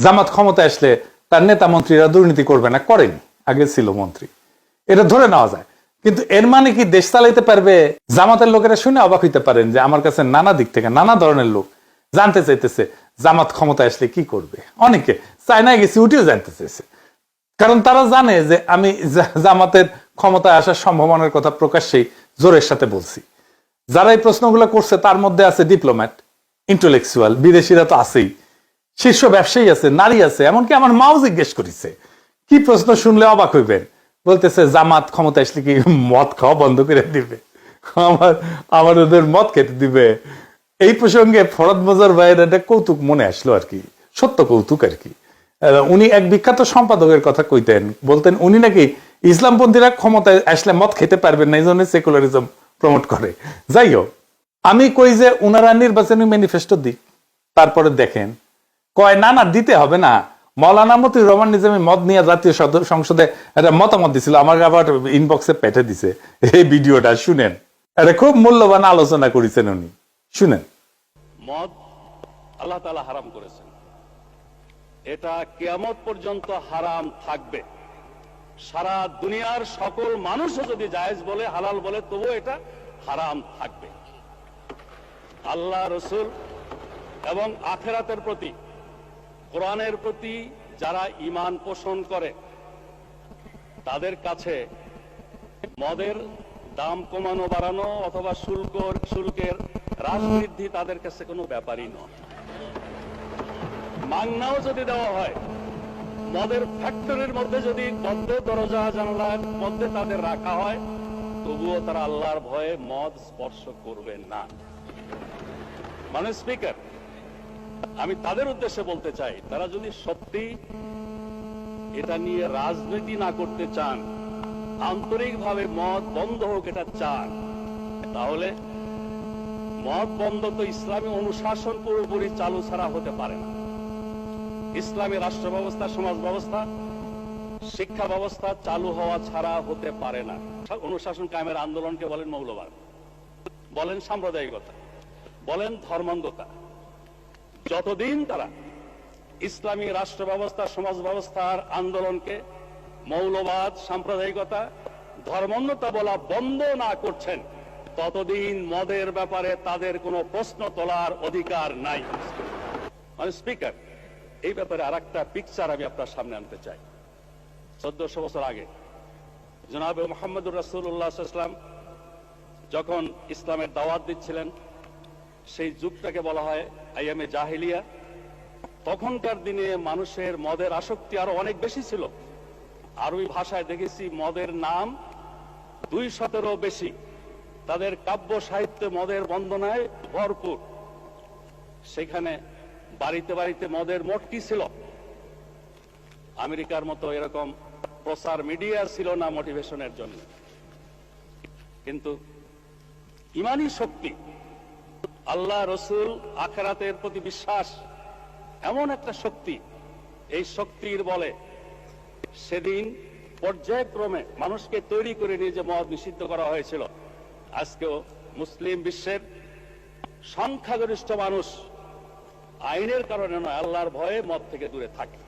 জামাত ক্ষমতা আসলে তার নেতা মন্ত্রীরা দুর্নীতি করবে না, করেনি। আগে ছিল মন্ত্রী। এটা ধরে নেওয়া যায়। কিন্তু এর মানে কি দেশ চালাইতে পারবে? জামাতের লোকেরা শুনে অবাক হইতে পারেন যে আমার কাছে নানা দিক থেকে নানা ধরনের লোক জানতে চাইতেছে জামাত ক্ষমতা আসলে কি করবে। অনেকে চায়নায় গেছি উঠেও জানতে চাইছে। কারণ তারা জানে যে আমি জামাতের ক্ষমতায় আসার সম্ভাবনার কথা প্রকাশ্যেই জোরের সাথে বলছি। যারা এই প্রশ্নগুলো করছে তার মধ্যে আছে ডিপ্লোম্যাট, ইন্টেলেকচুয়াল, বিদেশিরা তো আছেই। শীর্ষ ব্যবসায়ী আছে, নারী আছে, এমনকি আমার মাও জিজ্ঞেস করেছে, কি প্রশ্ন শুনলে অবাক হইবেন? বলতেছে, জামাত ক্ষমতা আসলে কি মদ খাওয়া বন্ধ করে দিবে? আমার আমার ওদের মদ খেতে দিবে। এই প্রসঙ্গে ফরদ মজার ভাইয়ের একটা কৌতুক মনে আসলো আর কি, সত্য কৌতুক আর কি। উনি এক বিখ্যাত সম্পাদকের কথা কইতেন, বলতেন উনি নাকি ইসলামপন্থীরা ক্ষমতায় আসলে মদ খেতে পারবেন না, এই জন্য সেকুলারিজম প্রমোট করে। যাই হোক, আমি কই যে উনারা নির্বাচনী ম্যানিফেস্টো দিক, তারপরে দেখেন কয় না না, দিতে হবে না। মৌলানা মতিউর রহমান নিজামী মদ নিয়ে জাতীয় সংসদে একটা মতামত দিছিল আমাকে আবার ইনবক্সে পেঠে দিছে। এই ভিডিওটা শুনেন। এটা খুব মূল্যবান আলোচনা করেছেন উনি। শুনেন। মদ আল্লাহ তালা হারাম করেছেন। এটা কেয়ামত পর্যন্ত হারাম থাকবে। সারা দুনিয়ার সকল মানুষও যদি জায়েজ বলে, হালাল বলে, তবুও এটা হারাম থাকবে। আল্লাহ রসুল এবং আখেরাতের প্রতি কোরআনের প্রতি যারা ঈমান পোষণ করে, তাদের কাছে মদের দাম কমানো, বাড়ানো অথবা শুল্ক, শুল্কের হ্রাস বৃদ্ধি তাদের কাছে কোনো ব্যাপারই নয়। মাংনাও যদি দেওয়া হয়, মদের ফ্যাক্টরির মধ্যে যদি বদ্ধ দরজা, জানলার মধ্যে তাদের রাখা হয়, তবুও তারা আল্লাহর ভয়ে মদ স্পর্শ করবে না। মানে স্পিকার আমি তাদের উদ্দেশ্যে বলতে চাই, তারা যদি সত্যি এটা নিয়ে রাজনীতি না করতে চান, আন্তরিকভাবে মদ বন্ধ হোক এটা চান, তাহলে মদ বন্ধ তো ইসলামী অনুশাসন পুরোপুরি চালু ছাড়া হতে পারে না। ইসলামী রাষ্ট্র ব্যবস্থা সমাজ ব্যবস্থা, শিক্ষা ব্যবস্থা চালু হওয়া ছাড়া হতে পারে না। অনুশাসন কায়েমের আন্দোলনকে বলেন মৌলবাদ, বলেন সাম্প্রদায়িকতা, বলেন ধর্মান্ধতা। যতদিন তারা ইসলামী রাষ্ট্র ব্যবস্থা সমাজ ব্যবস্থার আন্দোলনকে মৌলবাদ, সাম্প্রদায়িকতা ধর্মন্যতা বলা বন্ধ না করছেন, ততদিন মদের ব্যাপারে তাদের কোনো প্রশ্ন তোলার অধিকার নাই। মানে স্পিকার, এই ব্যাপারে আর একটা পিকচার আমি আপনার সামনে আনতে চাই। চোদ্দশো বছর আগে, জনাবে মোহাম্মদুর রাসুল্লাহাম যখন ইসলামের দাওয়াত দিচ্ছিলেন সেই যুগটাকে বলা হয় আইয়ামে জাহিলিয়া। তখনকার দিনে মানুষের মদের আসক্তি আরও অনেক বেশি ছিল। আরবি ভাষায় দেখেছি মদের নাম দুই শতেরও বেশি। তাদের কাব্য সাহিত্যে মদের বন্দনায় ভরপুর। সেখানে বাড়িতে বাড়িতে মদের মটকি ছিল? আমেরিকার মতো এরকম প্রচার মিডিয়া ছিল না মোটিভেশনের জন্য। কিন্তু ইমানই শক্তি আল্লাহ রসুল আখেরাতের প্রতি বিশ্বাস এমন একটা শক্তি। এই শক্তির বলে সেদিন পর্যায়ক্রমে মানুষকে তৈরি করে নিয়ে যে মদ নিষিদ্ধ করা হয়েছিল, আজকেও মুসলিম বিশ্বের সংখ্যাগরিষ্ঠ মানুষ আইনের কারণে নয়, আল্লাহর ভয়ে মদ থেকে দূরে থাকে।